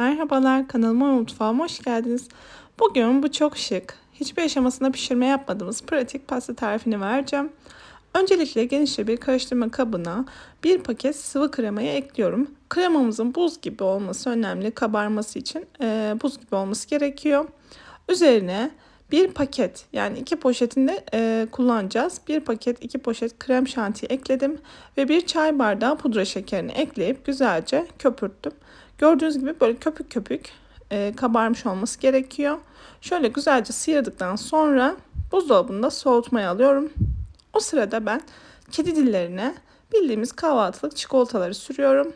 Merhabalar kanalıma ve mutfağıma hoş geldiniz. Bugün bu çok şık, hiçbir aşamasında pişirme yapmadığımız pratik pasta tarifini vereceğim. Öncelikle genişçe bir karıştırma kabına bir paket sıvı kremayı ekliyorum. Kremamızın buz gibi olması önemli. Kabarması için e, buz gibi olması gerekiyor. Üzerine bir paket yani iki poşetinde e, kullanacağız. Bir paket iki poşet krem şanti ekledim ve bir çay bardağı pudra şekerini ekleyip güzelce köpürttüm. Gördüğünüz gibi böyle köpük köpük e, kabarmış olması gerekiyor. Şöyle güzelce sıyırdıktan sonra buzdolabında soğutmaya alıyorum. O sırada ben kedi dillerine bildiğimiz kahvaltılık çikolataları sürüyorum.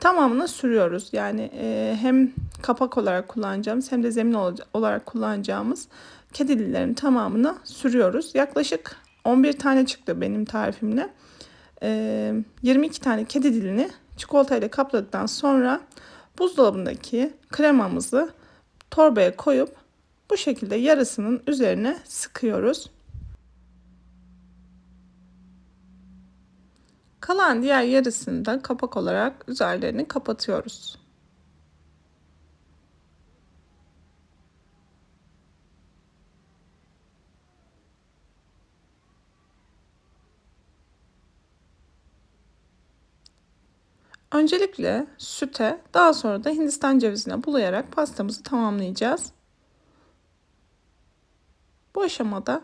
Tamamını sürüyoruz. Yani e, hem kapak olarak kullanacağımız hem de zemin olarak kullanacağımız kedi dillerinin tamamını sürüyoruz. Yaklaşık 11 tane çıktı benim tarifimle. E, 22 tane kedi dilini çikolatayla kapladıktan sonra buzdolabındaki kremamızı torbaya koyup bu şekilde yarısının üzerine sıkıyoruz. Kalan diğer yarısını da kapak olarak üzerlerini kapatıyoruz. Öncelikle süte, daha sonra da Hindistan cevizine bulayarak pastamızı tamamlayacağız. Bu aşamada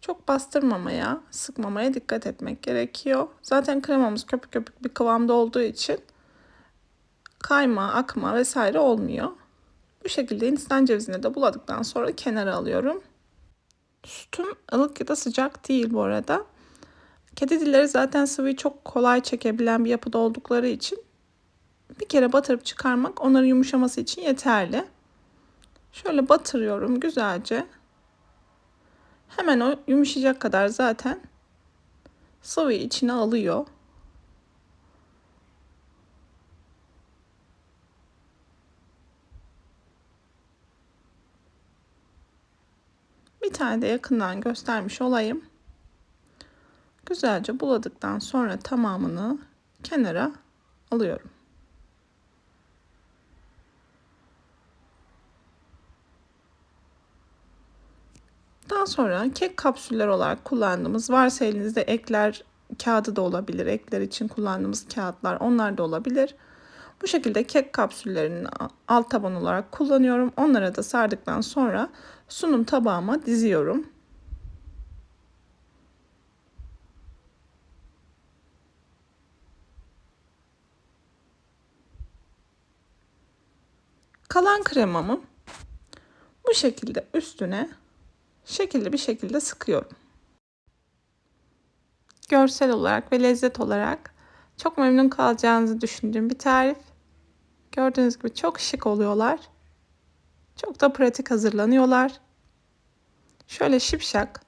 çok bastırmamaya, sıkmamaya dikkat etmek gerekiyor. Zaten kremamız köpük köpük bir kıvamda olduğu için kayma, akma vesaire olmuyor. Bu şekilde Hindistan cevizine de buladıktan sonra kenara alıyorum. Sütüm ılık ya da sıcak değil bu arada. Kedi dilleri zaten sıvıyı çok kolay çekebilen bir yapıda oldukları için bir kere batırıp çıkarmak onların yumuşaması için yeterli. Şöyle batırıyorum güzelce. Hemen o yumuşayacak kadar zaten sıvıyı içine alıyor. Bir tane de yakından göstermiş olayım. Güzelce buladıktan sonra tamamını kenara alıyorum. Daha sonra kek kapsüller olarak kullandığımız varsa elinizde ekler kağıdı da olabilir. Ekler için kullandığımız kağıtlar onlar da olabilir. Bu şekilde kek kapsüllerini alt taban olarak kullanıyorum. Onlara da sardıktan sonra sunum tabağıma diziyorum. Kalan kremamı bu şekilde üstüne şekilli bir şekilde sıkıyorum. Görsel olarak ve lezzet olarak çok memnun kalacağınızı düşündüğüm bir tarif. Gördüğünüz gibi çok şık oluyorlar. Çok da pratik hazırlanıyorlar. Şöyle şipşak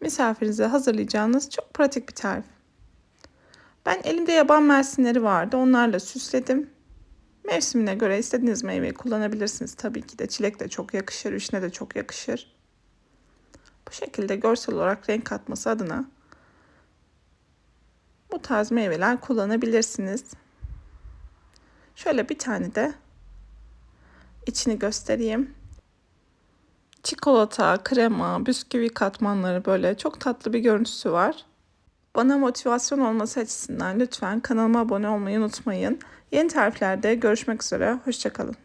misafirinize hazırlayacağınız çok pratik bir tarif. Ben elimde yaban mersinleri vardı. Onlarla süsledim. Mevsimine göre istediğiniz meyveyi kullanabilirsiniz. Tabii ki de çilek de çok yakışır, vişne de çok yakışır. Bu şekilde görsel olarak renk katması adına bu tarz meyveler kullanabilirsiniz. Şöyle bir tane de içini göstereyim. Çikolata, krema, bisküvi katmanları böyle çok tatlı bir görüntüsü var. Bana motivasyon olması açısından lütfen kanalıma abone olmayı unutmayın. Yeni tariflerde görüşmek üzere. Hoşçakalın.